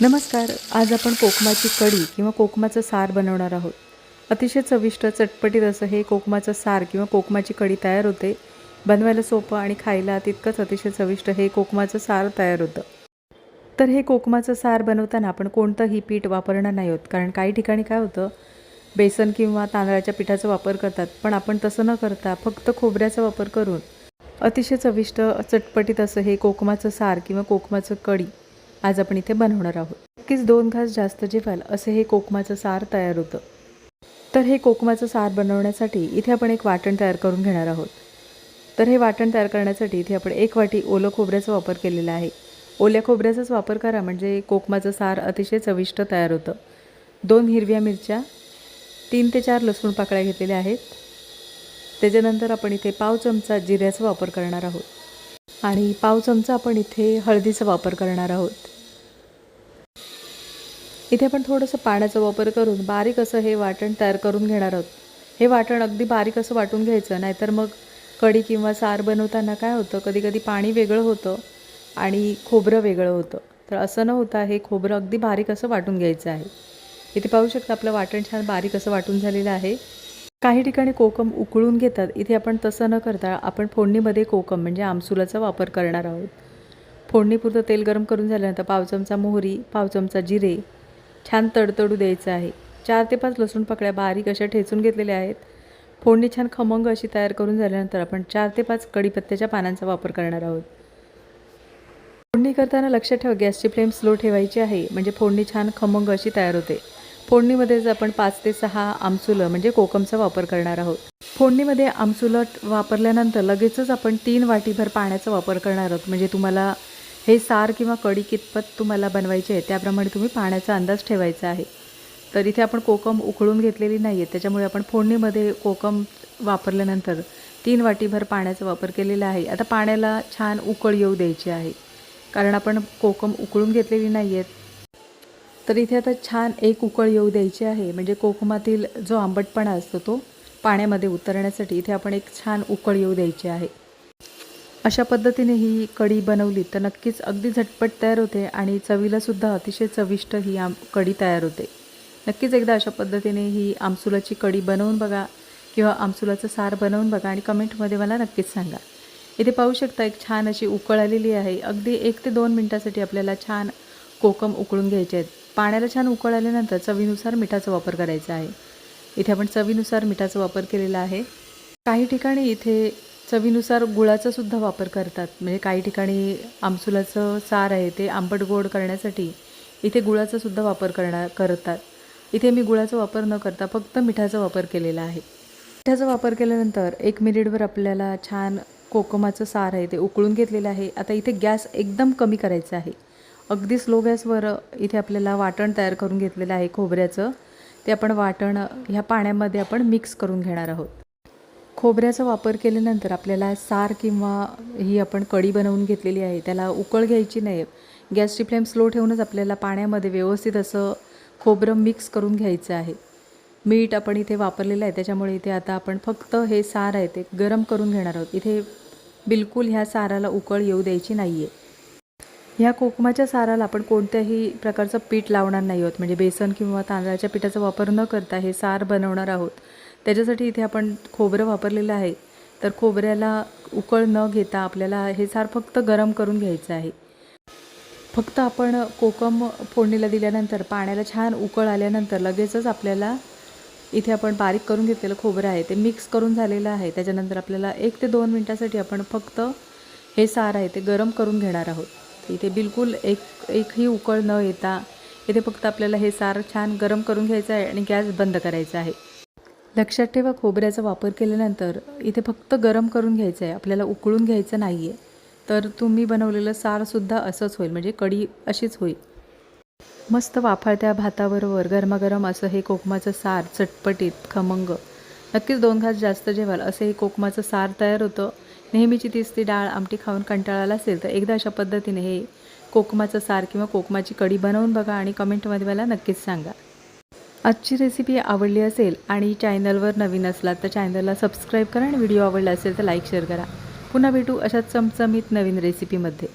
नमस्कार आज आपण कोकमाची कढी किंवा कोकमाचं सार बनवणार आहोत. अतिशय चविष्ट चटपटीत असं हे कोकमाचं सार किंवा कोकमाची कढी तयार होते. बनवायला सोपं आणि खायला तितकंच अतिशय चविष्ट हे कोकमाचं सार तयार होतं. तर हे कोकमाचं सार बनवताना आपण कोणतंही पीठ वापरणार नाही आहोत कारण काही ठिकाणी काय होतं बेसन किंवा तांदळाच्या पिठाचा वापर करतात पण आपण तसं न करता फक्त खोबऱ्याचा वापर करून अतिशय चविष्ट चटपटीत असं हे कोकमाचं सार किंवा कोकमाचं कढी आज आपण इथे बनवणार आहोत. नक्कीच दोन घास जास्त जेवाल असे हे कोकमाचं सार तयार होतं. तर हे कोकमाचं सार बनवण्यासाठी इथे आपण एक वाटण तयार करून घेणार आहोत. तर हे वाटण तयार करण्यासाठी इथे आपण एक वाटी ओलं खोबऱ्याचा वापर केलेला आहे. ओल्या खोबऱ्याचाच वापर करा म्हणजे कोकमाचं सार अतिशय चविष्ट तयार होतं. दोन हिरव्या मिरच्या तीन ते चार लसूण पाकळ्या घेतलेल्या आहेत. त्याच्यानंतर आपण इथे पाव चमचा जिऱ्याचा वापर करणार आहोत. आणि पाव चमचा आपण इथे हळदीचा वापर करणार आहोत. इथे आपण थोडंसं पाण्याचा वापर करून बारीक असं हे वाटण तयार करून घेणार आहोत. हे वाटण अगदी बारीक असं वाटून घ्यायचं नाहीतर मग कढी किंवा सार बनवताना काय होतं कधी कधी पाणी वेगळं होतं आणि खोबरं वेगळं होतं. तर असं न होता हे खोबरं अगदी बारीक असं वाटून घ्यायचं आहे. इथे पाहू शकता आपलं वाटण छान बारीक असं वाटून झालेलं आहे. काही ठिकाणी कोकम उकळून घेतात इथे आपण तसं न करता आपण फोडणीमध्ये कोकम म्हणजे आमसुलाचा वापर करणार आहोत. फोडणीपुरतं तेल गरम करून झाल्यानंतर पाव चमचा मोहरी पाव चमचा जिरे छान तडतडू द्यायचं आहे. चार ते पाच लसूण पकड्या बारीक अशा ठेचून घेतलेल्या आहेत. फोडणी छान खमंग अशी तयार करून झाल्यानंतर आपण चार ते पाच कढीपत्त्याच्या पानांचा वापर करणार आहोत. फोडणी करताना लक्षात ठेवा गॅसची फ्लेम स्लो ठेवायची आहे म्हणजे फोडणी छान खमंग अशी तयार होते. फोडणीमध्येच आपण पाच ते सहा आमसुलं म्हणजे कोकमचा वापर करणार आहोत फोडणीमध्ये आमसुलं वापरल्यानंतर लगेचच आपण तीन वाटीभर पाण्याचा वापर करणार आहोत. म्हणजे तुम्हाला हे सार किंवा कडी कितपत तुम्हाला बनवायचे आहे त्याप्रमाणे तुम्ही पाण्याचा अंदाज ठेवायचा आहे. तर इथे आपण कोकम उकळून घेतलेली नाही आहे त्याच्यामुळे आपण फोडणीमध्ये कोकम वापरल्यानंतर तीन वाटीभर पाण्याचा वापर केलेला आहे. आता पाण्याला छान उकळ येऊ द्यायची आहे कारण आपण कोकम उकळून घेतलेली नाही आहेत तर इथे आता छान एक उकळ येऊ द्यायची आहे. म्हणजे कोकमातील जो आंबटपणा असतो तो पाण्यामध्ये उतरण्यासाठी इथे आपण एक छान उकळ येऊ द्यायची आहे. अशा पद्धतीने ही कढी बनवली तर नक्कीच अगदी झटपट तयार होते आणि चवीलासुद्धा अतिशय चविष्ट ही आम कढी तयार होते. नक्कीच एकदा अशा पद्धतीने ही आमसुलाची कढी बनवून बघा किंवा आमसुलाचं सार बनवून बघा आणि कमेंटमध्ये मला नक्कीच सांगा. इथे पाहू शकता एक छान अशी उकळ आलेली आहे. अगदी एक ते दोन मिनटासाठी आपल्याला छान कोकम उकळून घ्यायचे आहेत. पाण्याला छान उकळ आल्यानंतर चवीनुसार मिठाचा वापर करायचा आहे. इथे आपण चवीनुसार मिठाचा वापर केलेला आहे. काही ठिकाणी इथे चवीनुसार गुळाचा सुद्धा वापर करतात. म्हणजे काही ठिकाणी आमसुलाचं सार आहे ते आंबट गोड करण्यासाठी इथे गुळाचा सुद्धा वापर करणार करतात. इथे मी गुळाचा वापर न करता फक्त मिठाचा वापर केलेला आहे. मिठाचा वापर केल्यानंतर एक मिनिटभर आपल्याला छान कोकमाचं सार आहे ते उकळून घेतलेलं आहे. आता इथे गॅस एकदम कमी करायचा आहे. अगदी स्लो गॅसवर इथे आपल्याला वाटण तयार करून घेतलेलं आहे खोबऱ्याचं. ते आपण वाटण ह्या पाण्यामध्ये आपण मिक्स करून घेणार आहोत. खोबऱ्याचा वापर केल्यानंतर आपल्याला सार किंवा ही आपण कढी बनवून घेतलेली आहे त्याला उकळ घ्यायची नाही. गॅसची फ्लेम स्लो ठेवूनच आपल्याला पाण्यामध्ये व्यवस्थित असं खोबरं मिक्स करून घ्यायचं आहे. मीठ आपण इथे वापरलेलं आहे त्याच्यामुळे इथे आता आपण फक्त हे सार आहे ते गरम करून घेणार आहोत. इथे बिलकुल ह्या साराला उकळ येऊ द्यायची नाही आहे ह्या कोकमाच्या साराला आपण कोणत्याही प्रकारचं पीठ लावणार नाही आहोत. म्हणजे बेसन किंवा तांदळाच्या पिठाचा वापर न करता हे सार बनवणार आहोत. त्याच्यासाठी इथे आपण खोबरं वापरलेलं आहे. तर खोबऱ्याला उकळ न घेता आपल्याला हे सार फक्त गरम करून घ्यायचं आहे. फक्त आपण कोकम फोडणीला दिल्यानंतर पाण्याला छान उकळ आल्यानंतर लगेचच आपल्याला इथे आपण बारीक करून घेतलेलं खोबरं आहे ते मिक्स करून झालेलं आहे. त्याच्यानंतर आपल्याला एक ते दोन मिनटासाठी आपण फक्त हे सार आहे ते गरम करून घेणार आहोत. इथे बिलकुल एक एकही उकळ न येता इथे फक्त आपल्याला हे सार छान गरम करून घ्यायचं आहे आणि गॅस बंद करायचा आहे. लक्षात ठेवा खोबऱ्याचा वापर केल्यानंतर इथे फक्त गरम करून घ्यायचं आहे. आपल्याला उकळून घ्यायचं नाही आहे तर तुम्ही बनवलेलं सारसुद्धा असंच होईल म्हणजे कढी अशीच होईल. मस्त वाफाळत्या भाताबरोबर गरमागरम असं हे कोकमाचं सार चटपटीत खमंग. नक्कीच दोन घास जास्त जेवाल असं हे कोकमाचं सार तयार होतं. नेहमीची तीच ती डाळ आमटी खाऊन कंटाळाला असेल तर एकदा अशा पद्धतीने हे कोकमाचं सार किंवा कोकमाची कढी बनवून बघा आणि कमेंटमध्ये मला नक्कीच सांगा. आजची रेसिपी आवडली असेल आणि चॅनलवर नवीन असलात तर चॅनलला सबस्क्राईब करा आणि व्हिडिओ आवडला असेल तर लाईक शेअर करा. पुन्हा भेटू अशाच चमचमीत नवीन रेसिपीमध्ये